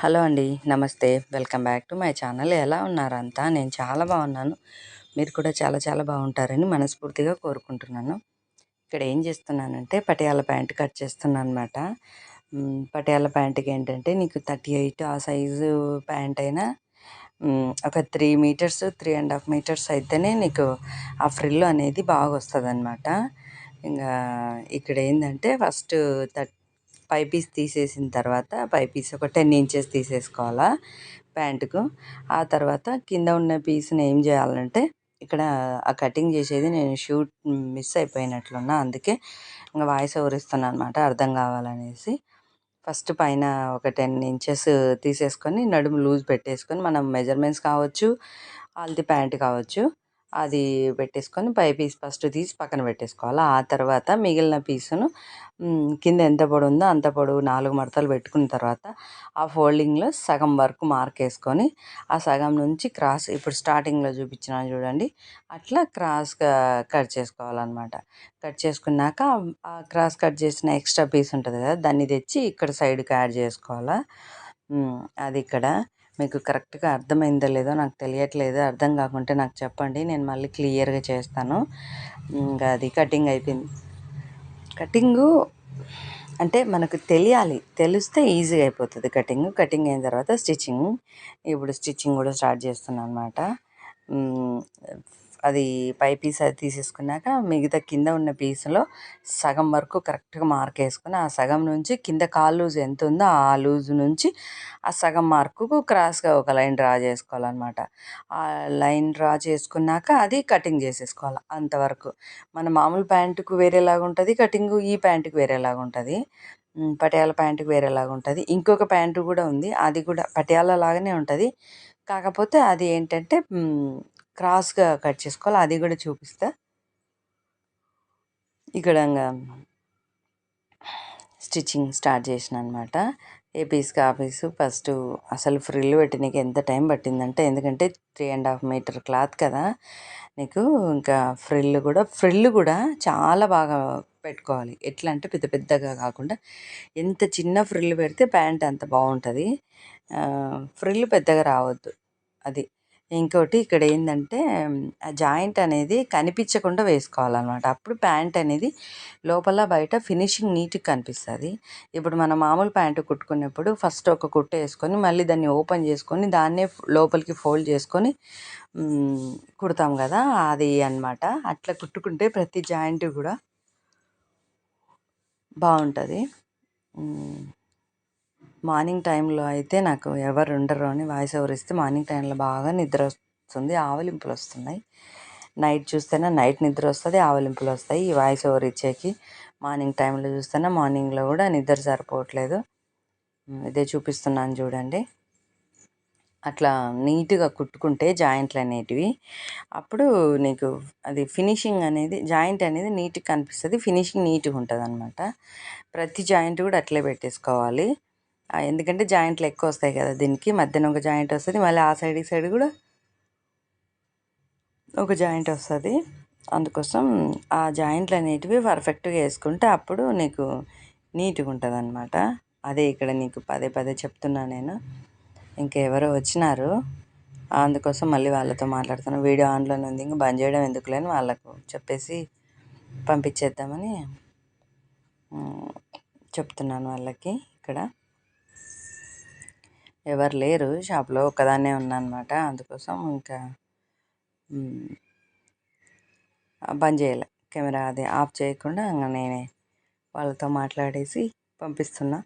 Hello అండి నమస్తే. Welcome back to my channel. ఎలా ఉన్నారంతా నేను చాలా బాగున్నాను. మీరు కూడా చాలా చాలా బాగుంటారని మనస్ఫూర్తిగా కోరుకుంటున్నాను. ఇక్కడ ఏం చేస్తున్నానంటే పటియాల ప్యాంట్ కట్ చేస్తున్నాను అనమాట పటియాల ప్యాంట్కి ఏంటంటే నీకు థర్టీ ఎయిట్ ఆ సైజు ప్యాంట్ అయినా ఒక three meters three and half meters అయితేనే నీకు ఆ ఫ్రిల్ అనేది బాగా వస్తుంది అనమాట ఇంకా ఇక్కడ ఏంటంటే ఫస్ట్ థర్టీ పై పీస్ తీసేసిన తర్వాత పై పీస్ ఒక టెన్ ఇంచెస్ తీసేసుకోవాలా ప్యాంటుకు. ఆ తర్వాత కింద ఉన్న పీస్ని ఏం చేయాలంటే ఇక్కడ ఆ కటింగ్ చేసేది నేను షూట్ మిస్ అయిపోయినట్లున్నా అందుకే ఇంకా వాయిస్ ఓవర్ ఇస్తున్నాను అనమాట అర్థం కావాలనేసి. ఫస్ట్ పైన ఒక టెన్ ఇంచెస్ తీసేసుకొని నడుము లూజ్ పెట్టేసుకొని మనం మెజర్మెంట్స్ కావచ్చు ఆల్ది ప్యాంట్ కావచ్చు అది పెట్టేసుకొని పై పీస్ ఫస్ట్ తీసి పక్కన పెట్టేసుకోవాలి. ఆ తర్వాత మిగిలిన పీసును కింద ఎంత పొడవు ఉందో అంత పొడవు నాలుగు మడతలు పెట్టుకున్న తర్వాత ఆ ఫోల్డింగ్లో సగం వరకు మార్క్ వేసుకొని ఆ సగం నుంచి క్రాస్ ఇప్పుడు స్టార్టింగ్లో చూపించిన చూడండి అట్లా క్రాస్గా కట్ చేసుకోవాలన్నమాట. కట్ చేసుకున్నాక ఆ క్రాస్ కట్ చేసిన ఎక్స్ట్రా పీస్ ఉంటుంది కదా దాన్ని తెచ్చి ఇక్కడ సైడ్కి యాడ్ చేసుకోవాలా? అది ఇక్కడ. మీకు కరెక్ట్గా అర్థమైందో లేదో నాకు తెలియట్లేదు. అర్థం కాకుంటే నాకు చెప్పండి. నేను మళ్ళీ క్లియర్గా చేస్తాను. ఇంకా అది కటింగ్ అయిపోయింది. కటింగు అంటే మనకు తెలియాలి. తెలిస్తే ఈజీగా అయిపోతుంది కటింగ్. కటింగ్ అయిన తర్వాత స్టిచ్చింగ్. ఇప్పుడు స్టిచ్చింగ్ కూడా స్టార్ట్ చేస్తున్నాను అనమాట అది పై పీస్ అది తీసేసుకున్నాక మిగతా కింద ఉన్న పీస్లో సగం వరకు కరెక్ట్గా మార్క్ వేసుకుని ఆ సగం నుంచి కింద కాలు లూజ్ ఎంత ఉందో ఆ లూజ్ నుంచి ఆ సగం మార్కుకు క్రాస్గా ఒక లైన్ డ్రా చేసుకోవాలన్నమాట. ఆ లైన్ డ్రా చేసుకున్నాక అది కటింగ్ చేసేసుకోవాలి అంతవరకు. మన మామూలు ప్యాంటుకు వేరేలాగా ఉంటుంది కటింగ్ ఈ ప్యాంటుకు వేరేలాగా ఉంటుంది పటియాల ప్యాంటుకు వేరేలాగా ఉంటుంది. ఇంకొక ప్యాంటు కూడా ఉంది అది కూడా పటియాల లాగానే ఉంటుంది. కాకపోతే అది ఏంటంటే క్రాస్గా కట్ చేసుకోవాలి? అది కూడా చూపిస్తా. ఇక్కడ స్టిచ్చింగ్ స్టార్ట్ చేసిన అనమాట ఏ పీస్కి ఆ పీసు ఫస్ట్ అసలు ఫ్రిల్ పెట్టడానికి ఎంత టైం పట్టిందంటే ఎందుకంటే three and half meter cloth కదా నీకు ఇంకా ఫ్రిల్ కూడా ఫ్రిల్ కూడా చాలా బాగా పెట్టుకోవాలి. ఎట్లా అంటే పెద్ద పెద్దగా కాకుండా ఎంత చిన్న ఫ్రిల్ పెడితే ప్యాంట్ అంత బాగుంటుంది. ఫ్రిల్ పెద్దగా రావద్దు. అది ఇంకోటి ఇక్కడ ఏంటంటే ఆ జాయింట్ అనేది కనిపించకుండా వేసుకోవాలన్నమాట. అప్పుడు ప్యాంట్ అనేది లోపల బయట ఫినిషింగ్ నీట్గా కనిపిస్తుంది. ఇప్పుడు మనం మామూలు ప్యాంటు కుట్టుకున్నప్పుడు ఫస్ట్ ఒక కుట్ట వేసుకొని మళ్ళీ దాన్ని ఓపెన్ చేసుకొని దాన్నే లోపలికి ఫోల్డ్ చేసుకొని కుడతాం కదా అది అనమాట అట్లా కుట్టుకుంటే ప్రతి జాయింట్ కూడా బాగుంటుంది. మార్నింగ్ టైంలో అయితే నాకు ఎవరు ఉండరు అని వాయిస్ ఓవర్ ఇస్తే మార్నింగ్ టైంలో బాగా నిద్ర వస్తుంది ఆవలింపులు వస్తున్నాయి. నైట్ చూస్తేనే నైట్ నిద్ర వస్తుంది ఆవలింపులు వస్తాయి. ఈ వాయిస్ ఓవర్ ఇచ్చేకి మార్నింగ్ టైంలో చూస్తేనే మార్నింగ్లో కూడా నిద్ర సరిపోవట్లేదు. ఇదే చూపిస్తున్నాను చూడండి. అట్లా నీట్గా కుట్టుకుంటే జాయింట్లు అనేటివి. అప్పుడు నీకు అది ఫినిషింగ్ అనేది జాయింట్ అనేది నీట్గా కనిపిస్తుంది. ఫినిషింగ్ నీట్గా ఉంటుంది అనమాట ప్రతి జాయింట్ కూడా అట్లే పెట్టేసుకోవాలి. ఎందుకంటే జాయింట్లు ఎక్కువ వస్తాయి కదా దీనికి. మధ్యన ఒక జాయింట్ వస్తుంది మళ్ళీ ఆ సైడ్ ఈ సైడ్ కూడా ఒక జాయింట్ వస్తుంది. అందుకోసం ఆ జాయింట్లు అనేటివి పర్ఫెక్ట్గా వేసుకుంటే అప్పుడు నీకు నీట్గా ఉంటుంది అనమాట అదే ఇక్కడ నీకు పదే పదే చెప్తున్నా నేను. ఇంకెవరో వచ్చినారు. అందుకోసం మళ్ళీ వాళ్ళతో మాట్లాడుతున్నాను వీడియో ఆన్లోనే ఉంది. ఇంకా బంద్ చేయడం ఎందుకులేని వాళ్ళకు చెప్పేసి పంపించేద్దామని చెప్తున్నాను వాళ్ళకి ఇక్కడ. ఎవరు లేరు. షాప్లో ఒక్కదాన్నే అనమాట అందుకోసం ఇంకా బంద్ చేయాలి. కెమెరా అది ఆఫ్ చేయకుండా ఇంకా నేనే వాళ్ళతో మాట్లాడేసి పంపిస్తున్నా.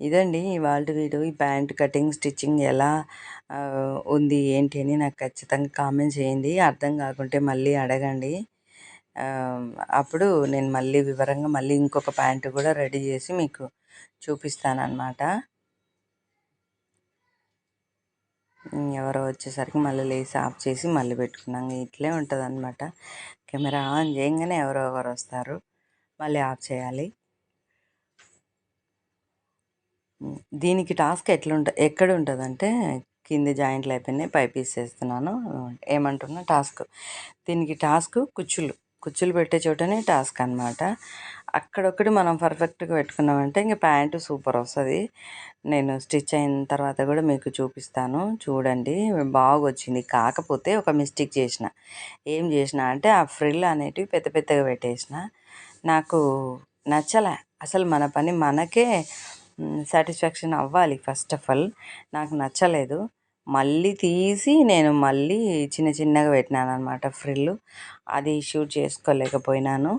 ఇదండి ఇవాళ వీడు ఈ ప్యాంట్ కటింగ్ స్టిచ్చింగ్ ఎలా ఉంది ఏంటి అని నాకు ఖచ్చితంగా కామెంట్ చేయండి. అర్థం కాకుంటే మళ్ళీ అడగండి. అప్పుడు నేను మళ్ళీ వివరంగా మళ్ళీ ఇంకొక ప్యాంటు కూడా రెడీ చేసి మీకు చూపిస్తాను ఎవరో వచ్చేసరికి మళ్ళీ లేసి ఆఫ్ చేసి మళ్ళీ పెట్టుకున్నాం. ఇట్లే ఉంటుంది అనమాట కెమెరా ఆన్ చేయగానే ఎవరో ఎవరు వస్తారు. మళ్ళీ ఆఫ్ చేయాలి. దీనికి టాస్క్ ఎట్లుంట ఎక్కడ ఉంటుందంటే కింది జాయింట్లు అయిపోయినాయి పై పీస్ ఏమంటున్నా టాస్క్. దీనికి టాస్క్ కుచ్చులు. కుచ్చులు పెట్టే చోటనే టాస్క్ అనమాట అక్కడొక్కటి మనం పర్ఫెక్ట్గా పెట్టుకున్నామంటే ఇంక ప్యాంటు సూపర్ వస్తుంది. నేను స్టిచ్ అయిన తర్వాత కూడా మీకు చూపిస్తాను. చూడండి బాగా వచ్చింది కాకపోతే ఒక మిస్టేక్ చేసిన. ఏం చేసిన అంటే ఆ ఫ్రిల్ అనేటివి పెద్ద పెద్దగా పెట్టేసిన. నాకు నచ్చలే. అసలు మన పని మనకే సాటిస్ఫాక్షన్ అవ్వాలి ఫస్ట్ ఆఫ్ ఆల్. నాకు నచ్చలేదు. మళ్ళీ తీసి నేను మళ్ళీ చిన్న చిన్నగా పెట్టినాను అనమాట ఫ్రిల్ అది షూట్ చేసుకోలేకపోయినాను.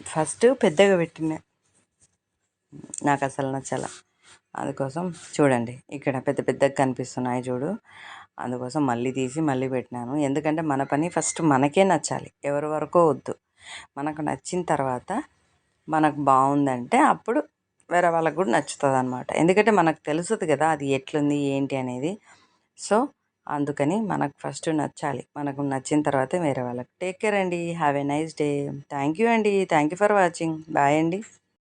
ఫస్ట్ పెద్దగా పెట్టిన. నాకు అసలు నచ్చల. అందుకోసం చూడండి ఇక్కడ పెద్ద పెద్దగా కనిపిస్తున్నాయి చూడు. అందుకోసం మళ్ళీ తీసి మళ్ళీ పెట్టినాను. ఎందుకంటే మన పని ఫస్ట్ మనకే నచ్చాలి. ఎవరి వరకు వద్దు. మనకు నచ్చిన తర్వాత మనకు బాగుందంటే అప్పుడు వేరే వాళ్ళకు కూడా నచ్చుతుంది అనమాట ఎందుకంటే మనకు తెలుస్తుంది కదా అది ఎట్లుంది ఏంటి అనేది. సో అందుకని మనకు ఫస్ట్ నచ్చాలి. మనకు నచ్చిన తర్వాత వేరే వాళ్ళకి. టేక్ కేర్ అండి. Have a nice day. Thank you అండి. Thank you for watching. Bye అండి.